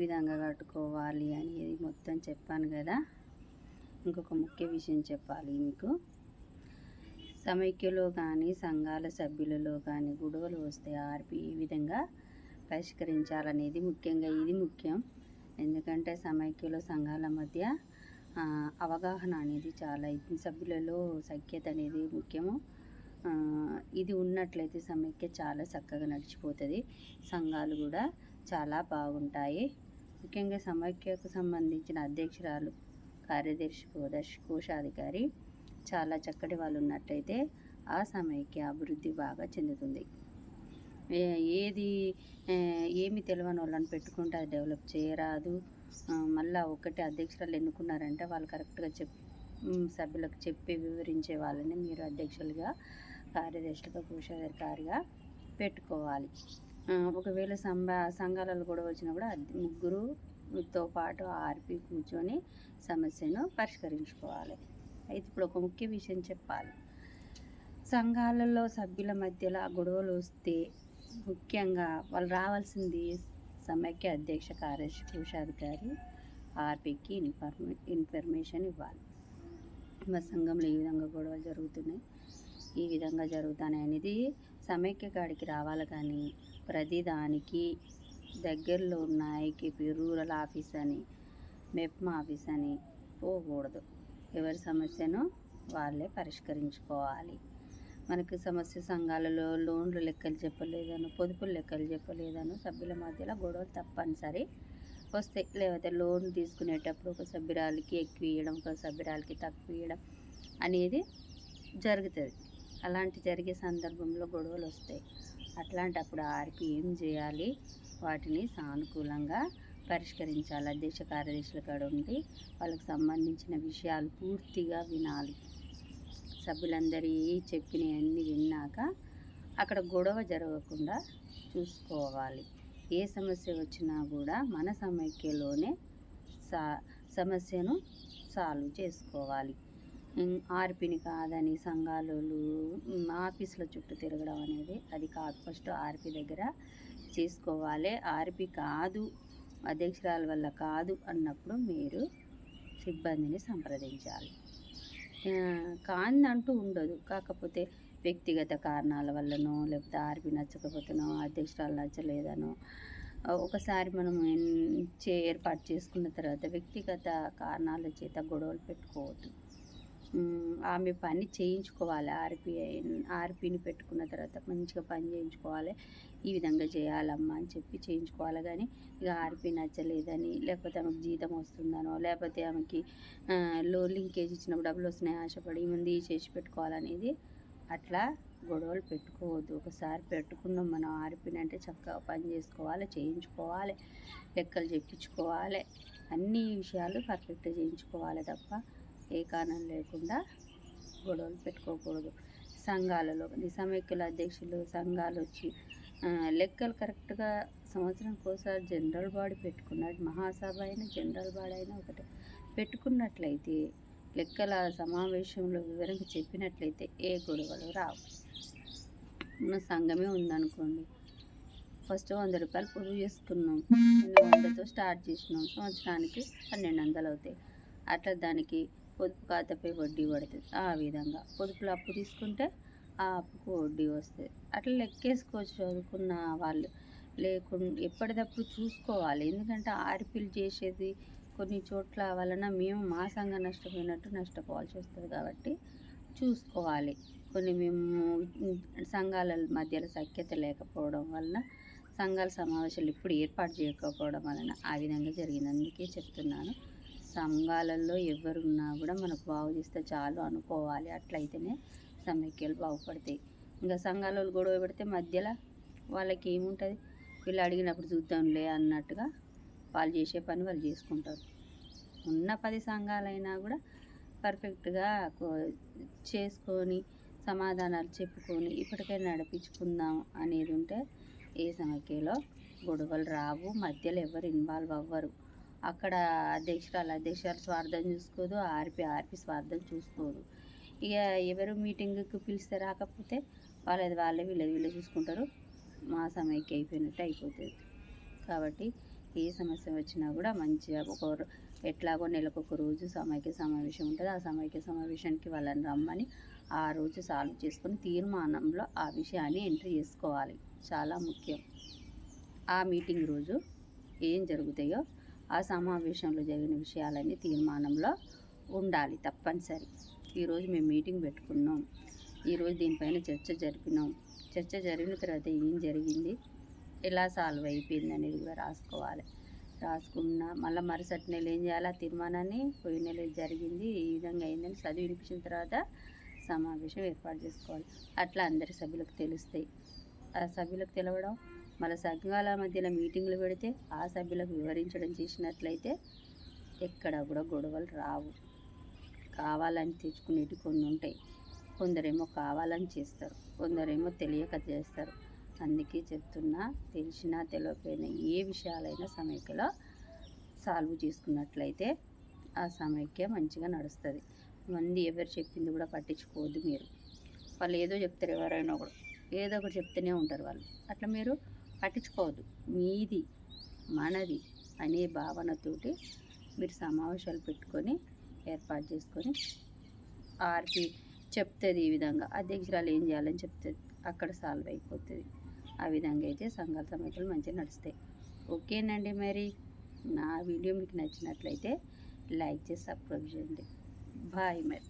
విధంగా కట్టుకోవాలి అనేది మొత్తం చెప్పాను కదా. ఇంకొక ముఖ్య విషయం చెప్పాలి మీకు. సమైక్యలో కానీ సంఘాల సభ్యులలో కానీ గొడవలు వస్తే ఆర్పి ఏ విధంగా పరిష్కరించాలనేది ముఖ్యంగా ఇది ముఖ్యం. ఎందుకంటే సమైక్యలో సంఘాల మధ్య అవగాహన అనేది చాలా ఇది సభ్యులలో సఖ్యత అనేది ముఖ్యము. ఇది ఉన్నట్లయితే సమైక్య చాలా చక్కగా నడిచిపోతుంది. సంఘాలు కూడా చాలా బాగుంటాయి. ముఖ్యంగా సమైక్యకు సంబంధించిన అధ్యక్షురాలు కార్యదర్శి కోదర్శి కోశాధికారి చాలా చక్కటి వాళ్ళు ఉన్నట్టయితే ఆ సమైక్య అభివృద్ధి బాగా చెందుతుంది. ఏది ఏమి తెలియని వాళ్ళని పెట్టుకుంటే అది డెవలప్ చేయరాదు. మళ్ళా ఒకటి అధ్యక్షురాలు ఎన్నుకున్నారంటే వాళ్ళు కరెక్ట్గా చెప్ సభ్యులకు చెప్పి వివరించే వాళ్ళని మీరు అధ్యక్షులుగా కార్యదర్శులుగా కోశాధికారిగా పెట్టుకోవాలి. ఒకవేళ సంబ సంఘాలలో కూడా వచ్చినా కూడా ముగ్గురుతో పాటు ఆర్పి కూర్చొని సమస్యను పరిష్కరించుకోవాలి. అయితే ఇప్పుడు ఒక ముఖ్య విషయం చెప్పాలి. సంఘాలలో సభ్యుల మధ్యలో గొడవలు వస్తే ముఖ్యంగా వాళ్ళు రావాల్సింది సమైక్య అధ్యక్ష కార్యదర్శి కోశాధికారి ఆర్పికి ఇన్ఫర్మే ఇన్ఫర్మేషన్ ఇవ్వాలి. మా సంఘంలో ఈ విధంగా గొడవలు జరుగుతున్నాయి. ఈ విధంగా జరుగుతాయి అనేది సమైక్య కాడికి రావాలి కానీ ప్రతిదానికి దగ్గరలో ఉన్న ఐకేపీ రూరల్ ఆఫీస్ అని మెప్మా ఆఫీస్ అని పోకూడదు. ఎవరి సమస్యను వాళ్ళే పరిష్కరించుకోవాలి. మనకి సమస్య సంఘాలలో లోన్లు లెక్కలు చెప్పలేదను పొదుపులు లెక్కలు చెప్పలేదను సభ్యుల మధ్యలో గొడవలు తప్పనిసరి వస్తాయి. లేకపోతే లోన్ తీసుకునేటప్పుడు ఒక సభ్యురాలకి ఎక్కువ ఇవ్వడం ఒక సభ్యురాలకి తక్కువ ఇవ్వడం అనేది జరుగుతుంది. అలాంటి జరిగే సందర్భంలో గొడవలు వస్తాయి. అట్లాంటప్పుడు ఆర్పి ఏం చేయాలి? వాటిని సానుకూలంగా పరిష్కరించాలి. అధ్యక్ష కార్యదర్శుల కాడ ఉండి వాళ్ళకి సంబంధించిన విషయాలు పూర్తిగా వినాలి. సభ్యులందరి చెప్పినవన్నీ విన్నాక అక్కడ గొడవ జరగకుండా చూసుకోవాలి. ఏ సమస్య వచ్చినా కూడా మన సమైక్యలోనే సా సమస్యను సాల్వ్ చేసుకోవాలి. ఆర్పిని కాదని సంఘాలు ఆఫీసుల చుట్టూ తిరగడం అనేది అది కాదు. ఫస్ట్ ఆర్పి దగ్గర చేసుకోవాలి. ఆర్పి కాదు అధ్యక్షురాల వల్ల కాదు అన్నప్పుడు మీరు సిబ్బందిని సంప్రదించాలి. కాందంటూ అంటూ ఉండదు. కాకపోతే వ్యక్తిగత కారణాల వల్లనో లేకపోతే ఆర్పి నచ్చకపోతేనో అధ్యక్షురాలు నచ్చలేదనో ఒకసారి మనం చే ఏర్పాటు చేసుకున్న తర్వాత వ్యక్తిగత కారణాల చేత గొడవలు పెట్టుకోవద్దు. ఆమె పని చేయించుకోవాలి. ఆర్పి ఆర్పిని పెట్టుకున్న తర్వాత మంచిగా పని చేయించుకోవాలి. ఈ విధంగా చేయాలమ్మా అని చెప్పి చేయించుకోవాలి. కానీ ఇక ఆర్పి నచ్చలేదని లేకపోతే ఆమెకు జీతం వస్తుందనో లేకపోతే ఆమెకి లోన్లో లింకేజ్ ఇచ్చినప్పుడు డబ్బులు వస్తున్నాయి ఆశపడి ముందు చేసి పెట్టుకోవాలనేది అట్లా గొడవలు పెట్టుకోవద్దు. ఒకసారి పెట్టుకున్నాం మనం ఆర్పిని అంటే చక్కగా పని చేసుకోవాలి చేయించుకోవాలి లెక్కలు చెప్పించుకోవాలి అన్ని విషయాలు పర్ఫెక్ట్గా చేయించుకోవాలి తప్ప ఏ కారణం లేకుండా గొడవలు పెట్టుకోకూడదు. సంఘాలలో ఈ సమైక్యుల అధ్యక్షులు సంఘాలు వచ్చి లెక్కలు కరెక్ట్గా సంవత్సరం ఒకసారి జనరల్ బాడీ పెట్టుకున్నాడు. మహాసభ అయినా జనరల్ బాడీ అయినా ఒకటే. పెట్టుకున్నట్లయితే లెక్కల సమావేశంలో వివరంగా చెప్పినట్లయితే ఏ గొడవలు రావు. మన సంఘమే ఉందనుకోండి. ఫస్ట్ వంద రూపాయలు పొదుపు చేసుకున్నాం. వందతో వందలతో స్టార్ట్ చేసినాం. సంవత్సరానికి పన్నెండు వందలు అవుతాయి. అట్లా దానికి పొదుపు ఖాతాపై వడ్డీ పడుతుంది. ఆ విధంగా పొదుపులో అప్పు తీసుకుంటే ఆ అప్పుకు వడ్డీ వస్తుంది. అట్లా లెక్కేసుకోవచ్చు చదువుకున్న వాళ్ళు. లేకుండా ఎప్పటికప్పుడు చూసుకోవాలి. ఎందుకంటే ఆర్పిల్ చేసేది కొన్ని చోట్ల వలన మేము మా సంఘం నష్టపోయినట్టు నష్టపోవాల్సి వస్తుంది కాబట్టి చూసుకోవాలి. కొన్ని మేము సంఘాల మధ్యలో సఖ్యత లేకపోవడం వలన సంఘాల సమావేశాలు ఇప్పుడు ఏర్పాటు చేయకపోవడం వలన ఆ విధంగా జరిగింది. అందుకే చెప్తున్నాను. సంఘాలలో ఎవరున్నా కూడా మనకు బాగు చేస్తే చాలు అనుకోవాలి. అట్లయితేనే సమైక్యాలు బాగుపడతాయి. ఇంకా సంఘాలలో గొడవ పెడితే మధ్యలో వాళ్ళకి ఏముంటుంది? వీళ్ళు అడిగినప్పుడు చూద్దాంలే అన్నట్టుగా వాళ్ళు చేసే పని వాళ్ళు చేసుకుంటారు. ఉన్న పది సంఘాలైనా కూడా పర్ఫెక్ట్గా చేసుకొని సమాధానాలు చెప్పుకొని ఇప్పటికైనా నడిపించుకుందాం అనేది ఉంటే ఏ సమైక్యలో గొడవలు రావు. మధ్యలో ఎవరు ఇన్వాల్వ్ అవ్వరు. అక్కడ అధ్యక్షురాలు అధ్యక్షురాలు స్వార్థం చూసుకోదు ఆర్పి ఆర్పి స్వార్థం చూసుకోదు. ఇక ఎవరు మీటింగ్కి పిలిస్తే రాకపోతే వాళ్ళది వాళ్ళే వీళ్ళది వీళ్ళే చూసుకుంటారు. మా సమయకి అయిపోయినట్టు అయిపోతుంది. కాబట్టి ఏ సమస్య వచ్చినా కూడా మంచిగా ఒక ఎట్లాగో నెలకు ఒక రోజు సమైక్య సమావేశం ఉంటుంది. ఆ సమైక్య సమావేశానికి వాళ్ళని రమ్మని ఆ రోజు సాల్వ్ చేసుకొని తీర్మానంలో ఆ విషయాన్ని ఎంట్రీ చేసుకోవాలి. చాలా ముఖ్యం. ఆ మీటింగ్ రోజు ఏం జరుగుతాయో ఆ సమావేశంలో జరిగిన విషయాలన్నీ తీర్మానంలో ఉండాలి తప్పనిసరి. ఈరోజు మేము మీటింగ్ పెట్టుకున్నాం. ఈరోజు దీనిపైన చర్చ జరిపినాం. చర్చ జరిగిన తర్వాత ఏం జరిగింది? ఎలా సాల్వ్ అయిపోయింది అనేది కూడా రాసుకోవాలి. రాసుకున్న మళ్ళీ మరుసటి నెల ఏం చేయాలి? ఆ తీర్మానాన్ని పోయిన నెల జరిగింది. ఈ విధంగా అయిందని చదివి వినిపించిన తర్వాత సమావేశం ఏర్పాటు చేసుకోవాలి. అట్లా అందరి సభ్యులకు తెలుస్తాయి. ఆ సభ్యులకు తెలవడం? మన సంఘాల మధ్యలో మీటింగ్లు పెడితే ఆ సభ్యులకు వివరించడం చేసినట్లయితే ఎక్కడ కూడా గొడవలు రావు. కావాలని తెచ్చుకునేటి కొన్ని ఉంటాయి. కొందరేమో కావాలని చేస్తారు. కొందరేమో తెలియక చేస్తారు. అందుకే చెప్తున్నా తెలిసినా తెలియకపోయినా ఏ విషయాలైనా సమైక్యలో సాల్వ్ చేసుకున్నట్లయితే ఆ సమైక్య మంచిగా నడుస్తుంది. మంది ఎవరు చెప్పింది కూడా పట్టించుకోవద్దు మీరు. వాళ్ళు ఏదో చెప్తారు ఎవరైనా కూడా. ఏదో ఒకటి చెప్తూనే ఉంటారు వాళ్ళు. అట్లా మీరు పట్టించుకోవద్దు. మీది మనది అనే భావనతోటి మీరు సమావేశాలు పెట్టుకొని ఏర్పాటు చేసుకొని ఆర్పి చెప్తుంది ఈ విధంగా. అధ్యక్షురాలు ఏం చేయాలని చెప్తుంది? అక్కడ సాల్వ్ అయిపోతుంది. ఆ విధంగా అయితే సంఘాల సమైక్యలు మంచిగా నడుస్తాయి. ఓకేనండి మరి. నా వీడియో మీకు నచ్చినట్లయితే లైక్ చేసి సబ్స్క్రైబ్ చేయండి. బాయ్ మరి.